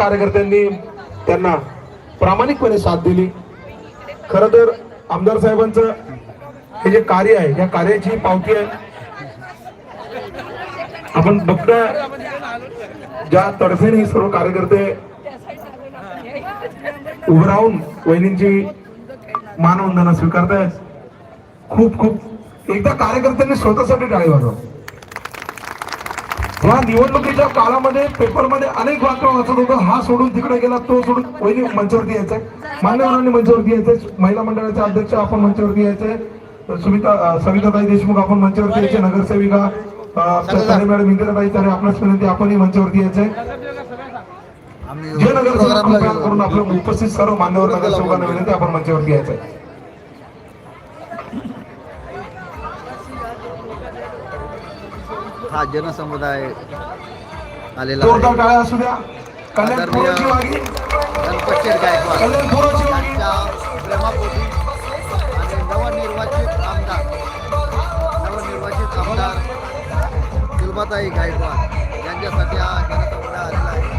कार्यकर्त्यांनी त्यांना प्रामाणिकपणे साथ दिली. खर तर आमदार साहेबांचं हे जे कार्य आहे या कार्याची पावती आहे. आपण बघतोय ज्या तडफेने हे सर्व कार्यकर्ते उभं राहून वहिनींची मानवंदना स्वीकारतायत. खूप खूप. एकदा कार्यकर्त्यांनी स्वतःसाठी टाळी वाजवा. या निवडणुकीच्या काळामध्ये पेपरमध्ये अनेक बातम्या वाचत होतो हा सोडून तिकडे गेला तो सोडून वहिनी मंचावरती यायचंय. मान्यवरांनी मंचावरती यायचंय महिला मंडळाचे अध्यक्ष आपण मंचावरती यायचंय. सुमिता सविताताई देशमुख आपण मंचावरती यायचे नगरसेविका मॅडम इंदिराताई तर विनंती आपणही मंचावरती यायचंय. जे नगरसेवक कृपया करून आपलं उपस्थित सर्व मान्यवर नगरसेवकांना विनंती आपण मंचावरती यायचंय. हा जनसमुदाय आलेला जोरदार टाळ्या असू द्या. आदरणीय गायकवाड. यांच्या प्रेमापोटी आणि नवनिर्वाचित आमदार. नवनिर्वाचित आमदार सुलभाताई गायकवाड यांच्यासाठी हा जनसमुदाय आलेला आहे.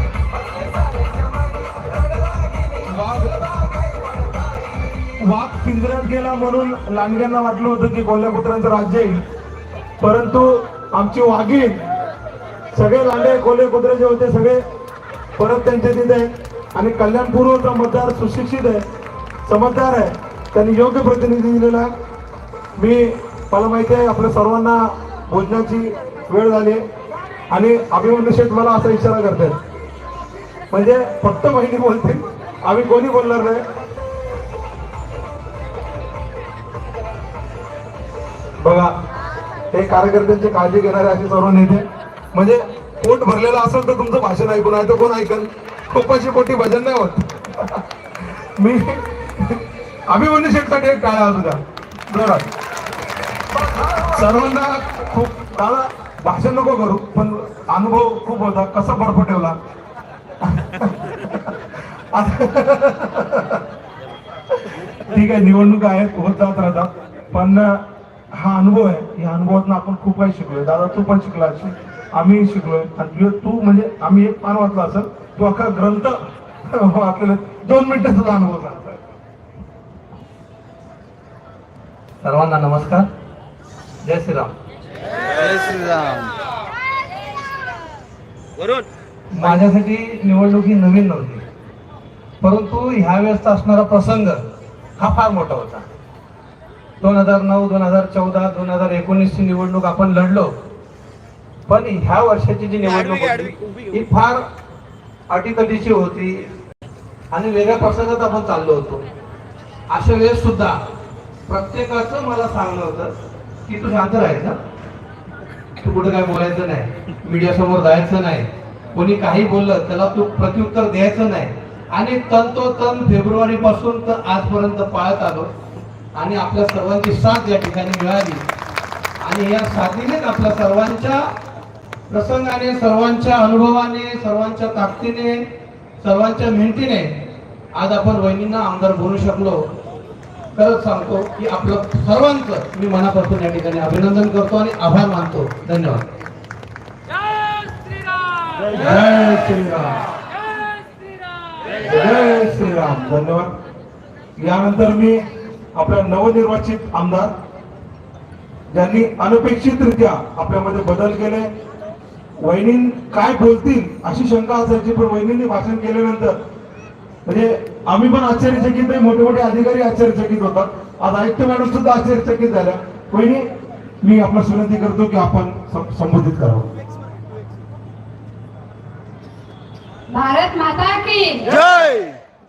वाघ पिंजऱ्यात गेला म्हणून लांडग्यांना वाटलं होतं की कोल्हापुत्रांचं राज्य येईल. परंतु आमची वाघीण सगळे लांडे कोल्हे कुत्रे जे होते सगळे परत त्यांच्या तिथे आणि कल्याणपूर्वचा मतदार सुशिक्षित आहे समजदार आहे. त्यांनी योग्य प्रतिनिधी दिलेला आहे. मी मला माहिती आहे आपल्या सर्वांना भोजनाची वेळ झाली आहे. आणि अभिमन्यू शेठ मला असा इशारा करतात म्हणजे फक्त बहिणी बोलतील. आम्ही कोणी बोलणार नाही? बघा हे कार्यकर्त्यांची काळजी घेणारे असे सर्व नेते म्हणजे पोट भरलेलं असेल तर तुमचं भाषण ऐकून आहे तर कोण ऐकल खूपशी पोटी भजन नाही होत. मी अभिमन्यू शेठसाठी एक टाळा सुद्धा बरोबर सर्वांना खूप दादा भाषण नको करू पण अनुभव खूप होता. कसा बर्फ ठेवला? ठीक आहे निवडणूक आहेत होत जात राहतात. पण हा अनुभव आहे. या अनुभवातून आपण खूप काही शिकलोय. दादा तू पण शिकला आम्ही शिकलोय. आणि तू म्हणजे आम्ही एक पान वाचला असेल तू अख्खा ग्रंथ वाचलेला दोन मिनिटं तुझा अनुभव सर्वांना नमस्कार. जय श्रीराम. जय श्रीराम. माझ्यासाठी निवडणूक ही नवीन नव्हती. परंतु ह्या वेळेसचा असणारा प्रसंग हा फार मोठा होता. दोन हजार नऊ दोन हजार चौदा दोन हजार एकोणीस ची निवडणूक आपण लढलो. पण ह्या वर्षाची जी निवडणूक होती ही फार अटीतटीची होती. आणि वेगळ्या प्रसंगात आपण चाललो होतो. अशा वेळेस सुद्धा प्रत्येकाचं मला सांगणं होतं की तू शांत राहायचं तू कुठे काय बोलायचं नाही. मीडिया समोर जायचं नाही. कोणी काही बोललं त्याला तू प्रत्युत्तर द्यायचं नाही. आणि तंतोतन फेब्रुवारी पासून तर आजपर्यंत पाळत आलो. आणि आपल्या सर्वांची साथ या ठिकाणी मिळाली. आणि या साथीनेच आपल्या सर्वांच्या प्रसंगाने सर्वांच्या अनुभवाने सर्वांच्या ताकदीने सर्वांच्या मेहनतीने आज आपण वहिनींना आमदार बनू शकलो. खरंच सांगतो की आपलं सर्वांचं मी मनापासून या ठिकाणी अभिनंदन करतो आणि आभार मानतो. धन्यवाद. जय श्रीराम! जय श्रीराम. धन्यवाद. यानंतर मी आपल्या नवनिर्वाचित आमदार ज्यांनी अनपेक्षितरित्या आपल्यामध्ये बदल केले वहिनी काय बोलतील अशी शंका असायची पण वहिनींनी भाषण केल्यानंतर म्हणजे आम्ही पण आश्चर्यचकित आहे मोठे मोठे अधिकारी आश्चर्यचकित होतात. आज आयुक्त मॅडम सुद्धा आश्चर्यचकित झाल्या. वहिनी मी आपल्यास विनंती करतो की आपण संबोधित करावं. भारत माता की जय!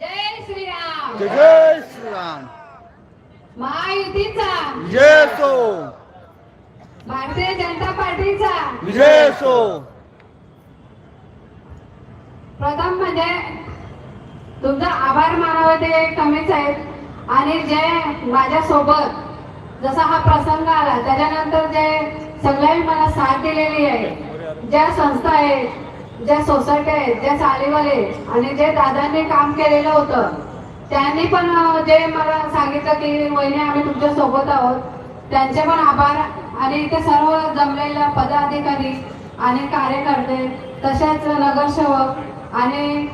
जय! श्रीराम! जय श्रीराम! महायुतीचा! विजय सो! भारतीय जनता पार्टीचा. विजय सो प्रथम म्हणजे तुमचा आभार मानावं ते कमीच आहेत आणि जे माझ्या सोबत जसा हा प्रसंग आला त्याच्यानंतर जे सगळ्यांनी मला साथ दिलेली आहे ज्या संस्था आहेत ज्या सोसायटी आहेत ज्या चालीवाले आणि जे दादांनी काम केलेलं होतं त्यांनी पण जे मला सांगितलं की वहिनी आम्ही तुमच्यासोबत आहोत. त्यांचे पण आभार. आणि इथे सर्व जमलेल्या पदाधिकारी आणि कार्यकर्ते तसेच नगरसेवक आणि